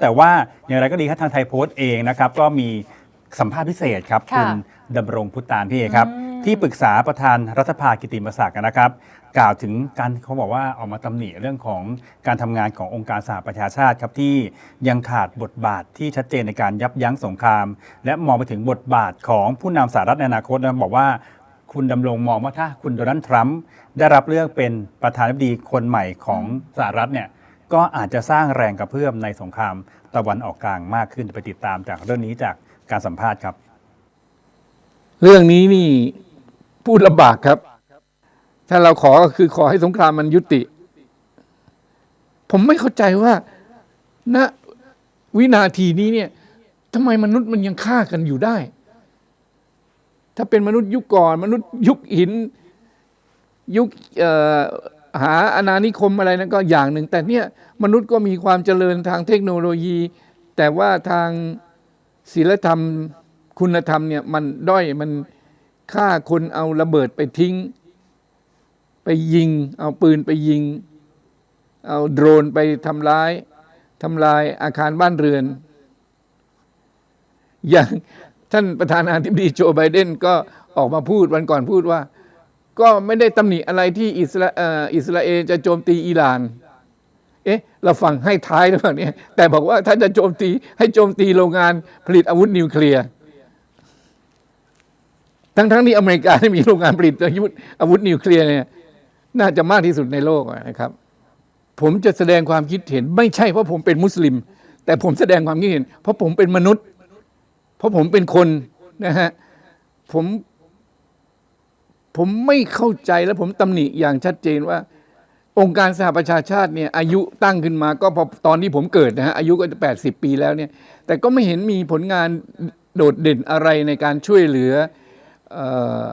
แต่ว่าอย่างไรก็ดีครับทางไทยโพสต์เองนะครับก็มีสัมภาษณ์พิเศษครับค่ะณดำรงพุตานพี่เอกครับ อืม ที่ปรึกษาประธานรัฐสภากิติมศักดิ์นะครับ กล่าวถึงการเขาบอกว่าออกมาตำหนิเรื่องของการทำงานขององค์การสหประชาชาติครับที่ยังขาดบทบาทที่ชัดเจนในการยับยั้งสงคราม และมองไปถึงบทบาทของผู้นำสหรัฐในอนาคตนะบอกว่า คุณดำรงมองว่าถ้าคุณโดนัลด์ทรัมป์ได้รับเลือกเป็นประธานาธิบดีคนใหม่ของสหรัฐเนี่ย ก็อาจจะสร้างแรงกระเพื่อมในสงครามตะวันออกกลางมากขึ้นไปติดตามจากเรื่องนี้จากการสัมภาษณ์ครับ เรื่องนี้นี่พูดลำบากครับ ถ้าเราขอก็คือขอให้สงครามมันยุติ ผมไม่เข้าใจว่าณวินาทีนี้เนี่ยทำไมมนุษย์มันยังฆ่ากันอยู่ได้ ถ้าเป็นมนุษย์ยุคก่อน มนุษย์ยุคหิน ยุค หาอาณานิคมอะไรนั้นก็อย่างหนึ่ง แต่เนี่ยมนุษย์ก็มีความเจริญทางเทคโนโลยี แต่ว่าทางศีลธรรมคุณธรรมเนี่ยมันด้อยมันฆ่าคนเอาระเบิดไปทิ้ง ไปยิง เอาปืนไปยิง เอาโดรนไปทำร้ายทำลายอาคารบ้านเรือน อย่างท่านประธานาธิบดีโจไบเดนก็ออกมาพูดวันก่อนพูดว่า ก็ไม่ได้ตำหนิอะไรที่อิสราเอ่ออิสราเอลจะโจมตีอิหร่าน เอ๊ะ เราฟังให้ท้ายหรือเปล่าเนี่ย แต่บอกว่าถ้าจะโจมตีให้โจมตีโรงงานผลิตอาวุธนิวเคลียร์ ทั้งๆที่อเมริกาที่มีโรงงานผลิตอาวุธอาวุธนิวเคลียร์เนี่ย น่าจะมากที่สุดในโลกนะครับ ผมจะแสดงความคิดเห็น ไม่ใช่เพราะผมเป็นมุสลิม แต่ผมแสดงความคิดเห็น เพราะผมเป็นมนุษย์ เพราะผมเป็นคนนะฮะ ผม ผมไม่เข้าใจและผมตำหนิอย่างชัดเจนว่า องค์การสหประชาชาติเนี่ยอายุตั้งขึ้นมาก็พอตอนที่ผมเกิดนะฮะอายุก็จะ80ปีแล้วเนี่ย แต่ก็ไม่เห็นมีผลงานโดดเด่นอะไรในการช่วยเหลือออ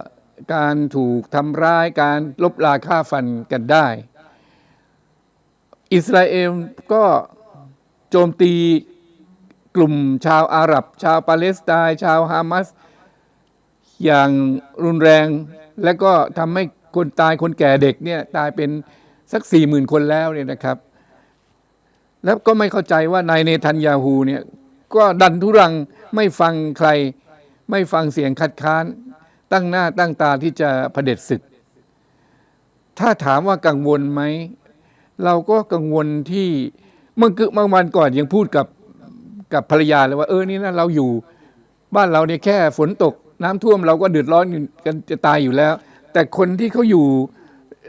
การถูกทำร้ายการลบลาฆ่าฟันกันได้ อิสราเอลก็โจมตีกลุ่มชาวอาหรับ ชาวปาเลสไตน์ชาวฮามาส อย่างรุนแรง และก็ทำให้คนตายคนแก่เด็กเนี่ยตายเป็นสักสี่หมื่นคนแล้วเนี่ยนะครับ แล้วก็ไม่เข้าใจว่านายเนทันยาฮูเนี่ยก็ดันทุรังไม่ฟังใคร ไม่ฟังเสียงคัดค้าน ตั้งหน้าตั้งตาที่จะเผด็จศึก ถ้าถามว่ากังวลไหม เราก็กังวลที่เมื่อกี้เมื่อวันก่อนยังพูดกับกับภรรยาเลยว่าเออนี่นะเราอยู่บ้านเราเนี่ยแค่ฝนตก น้ำท่วมเราก็เดือดร้อนกันจะตายอยู่แล้ว แต่คนที่เขาอยู่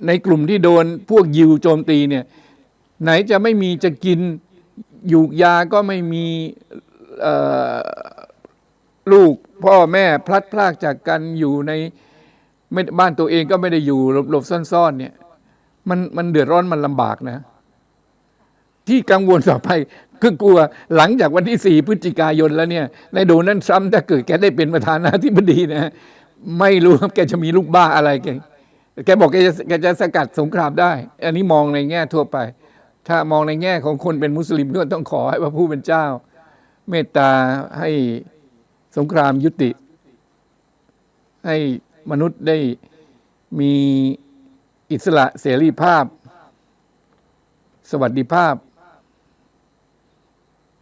ในกลุ่มที่โดนพวกยิวโจมตีเนี่ย ไหนจะไม่มีจะกินอยู่ยาก็ไม่มีลูกพ่อแม่พลัดพรากจากกันอยู่ในบ้านตัวเองก็ไม่ได้อยู่หลบๆซ่อนๆเนี่ย มันมันเดือดร้อนมันลำบากนะ ที่กังวลต่อไปคือกลัวหลังจากวันที่สี่พฤศจิกายนแล้วเนี่ยในโดนัลด์ทรัมป์ถ้าเกิดแกได้เป็นประธานาธิบดีนะไม่รู้แกจะมีลูกบ้าอะไรแกแกบอกแกจะแกจะสกัดสงครามได้ อันนี้มองในแง่ทั่วไป ถ้ามองในแง่ของคนเป็นมุสลิมก็ต้องขอให้พระผู้เป็นเจ้า เมตตาให้สงครามยุติ ให้มนุษย์ได้มีอิสระเสรีภาพ สวัสดิภาพ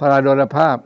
พราดรภาพ